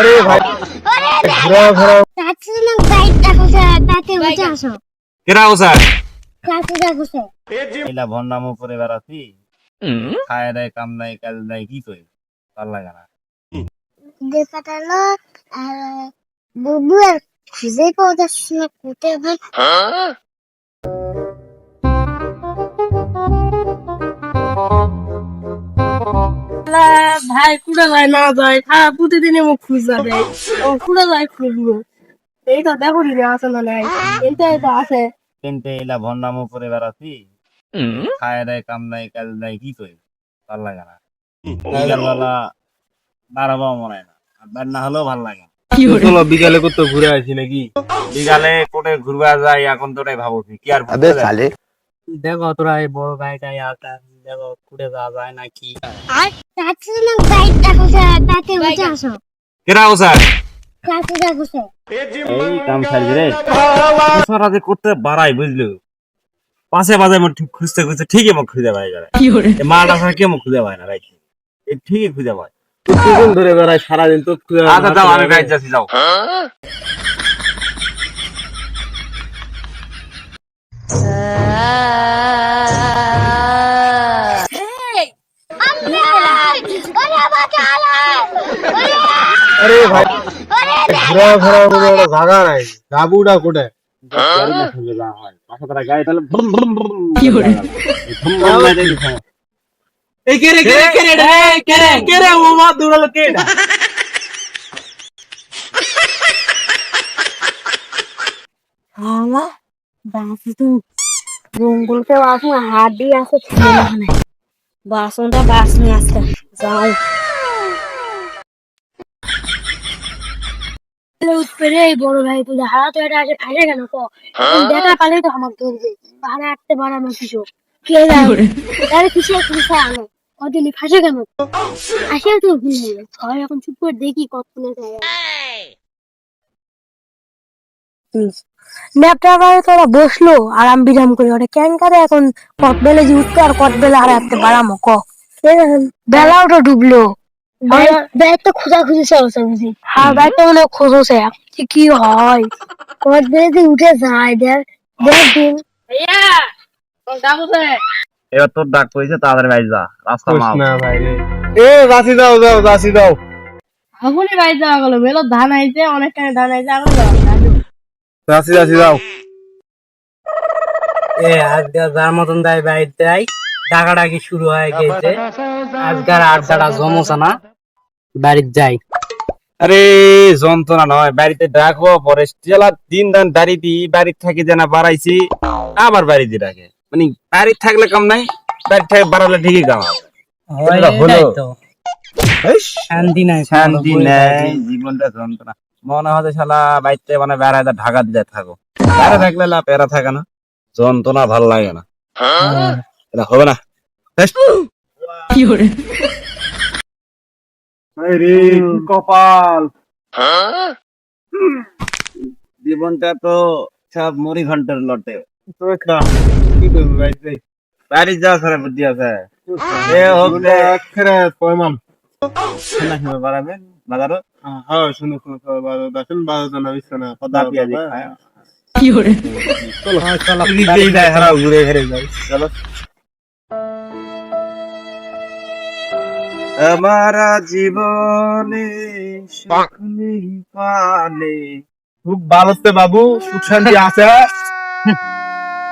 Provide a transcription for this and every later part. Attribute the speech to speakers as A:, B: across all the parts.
A: আরে ভাই। ঘোরা ঘোরা
B: যাচ্ছি না বাইক দেখো স্যার তাতে উঠে আসো।
A: কেরা ও স্যার?
B: ক্লাসে দেখো
C: এলা ভন্ডাম করে বেড়াচ্ছি। খায় দেয় কাম নাই কাজ নাই কি করি? ভালো লাগে না।
B: হলো আর বুবু আর খুঁজে পাওয়া যাচ্ছে না কোথায় ভাই?
D: ভাই কুড়ে যায় না যায় প্রতিদিনই মুখ খুঁজা দেয় ও কুড়ে যায় খুঁজবো এই তো দেখো আছে না নাই। এইটা এটা আছে।
C: কিন্তু এলা ভন্ডাম করে বেড়াচ্ছি। খায় দেয় কাম নাই কাজ নাই কি করি? ভালো লাগে না। বিকালবেলা দাঁড়াবো মনে হয় না। না হলেও ভালো লাগে
A: চলো বিকালে কোথাও ঘুরে আসি নাকি?
C: বিকালে কোটে ঘুরবা যায় এখন তোটাই ভাবছি। কি আর
D: দেখো তোরা এই বড় গাড়িটাই আছে দেখো কুড়ে যাওয়া যায় নাকি?
B: যাচ্ছি না বাইক দেখো স্যার তাতে উঠে আসো।
A: কেরা ও স্যার
B: ক্লাসে দেখো স্যার
C: এই কাম ছাড়ি রে। সারা যে করতে বাড়াই বুঝলো? পাশে বাজে আমার ঠিক খুঁজতে খুঁজতে ঠিকই মোক খুঁজে পাই যায় এই মালটা ছাড়া কে খুঁজে পায় না রাইট? ঠিকই খুঁজে পায়।
A: ধরে বেড়ায় সারাদিন তো
C: আচ্ছা যাও আমি যাচ্ছি যাও। কে
D: রে ও মা দৌড়ালো কে এটা
B: হালা বাসি তো জঙ্গলকে বাসন হাড্ডি আছে ছিল ওখানে বাসনটা বাস নিয়ে আসতে যাও বড় ভাই তুই হারা তো এটা আছে ফাইলে কেন কো দেখা পালে তো আমাকে ধরবে। হারা আটতে পারে আমার কিছু কে জানে? আরে কিসে কিসে আনো কদিন ফাঁসে কেন? আসে তো এখন চুপ করে দেখি কতক্ষণে যায়। তোরা বসল আরাম বিরাম করে। ওটা ক্যান করে এখন কট বেলে যে উঠতে আর কট বেলে আর একটা বাড়ামো ক বেলাও তো ডুবলো। ব্যাগ তো খোঁজা চলছে বুঝি। হ্যাঁ ব্যাগ তো মনে খোঁজছে। কি হয়? উঠে যায় দেখ দেখ দিন।
D: ভাইয়া তোর ডাকো রে
C: এবার তোর ডাক পড়েছে তাদের বাড়ি যা। রাস্তা মাপ
A: না ভাই এ
D: গেল ধান আইছে অনেক টাকা ধান আইছে এ আজকে যার মতন দেয় বাইর দেয় ডাকাডাকি শুরু হয়ে গেছে। আজকার আড্ডাটা জমছে না। বাড়ির যাই।
C: আরে যন্ত্রণা নয় বাড়িতে ডাকবো পরে জেলা দিন দান দাঁড়িয়ে বাড়ির থাকি যেন বাড়াইছি আবার বাড়িতে ডাকে। মানে বাড়ির থাকলে কম নাই বাড়ির থেকে বাড়ালে ঠিকই কাম
D: শান্তি নাই
C: শান্তি নেই। জীবনটা যন্ত্রণা। মনে হচ্ছে শালা বাড়িতে মানে বেড়ায় ঢাকা দিতে থাকো। বেড়া থাকলে থাকে না। যন্ত্রণা ভালো লাগে না। এটা হবে না। হেস।
A: রে কপাল?
C: জীবনটা তো সব মুড়ি ঘণ্টার লটে।
A: তো একটা কি করবি ভাই রে
C: বাড়ি যাওয়া ছাড়া বুদ্ধি আছে। এ হোক
A: আখরে পয়মান
C: বাড়াবেন বাজারও
A: হ্যাঁ শুনো শুনো শুনো বারো দাসন জানা বিছ না কথা
C: পেঁয়াজি।
A: চলো হ্যাঁ চলো
C: হারা ঘুরে ঘুরে যাই। চলো। আমারা জীবনে পানে।
A: খুব ভালো হচ্ছে বাবু সুখ শান্তি আছে।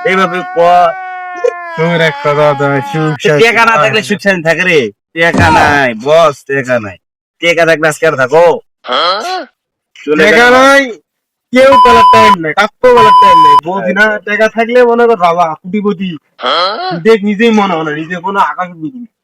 C: এইভাবে
A: একটা দাদা সুখ
C: টেকা না থাকলে সুখ শান্তি থাকে রে। টেকা নাই বস টেকা নাই। টেকা থাকলে আজকে আর থাকো।
A: টাকা। নাই কেউ বলার টাইম নাই কাকু বলার টাইম নাই। বৌদি না টাকা থাকলে মনে কর বাবা কুটিপতি দেখ নিজেই মনে হয় না নিজে কোনো আকাশ বুঝি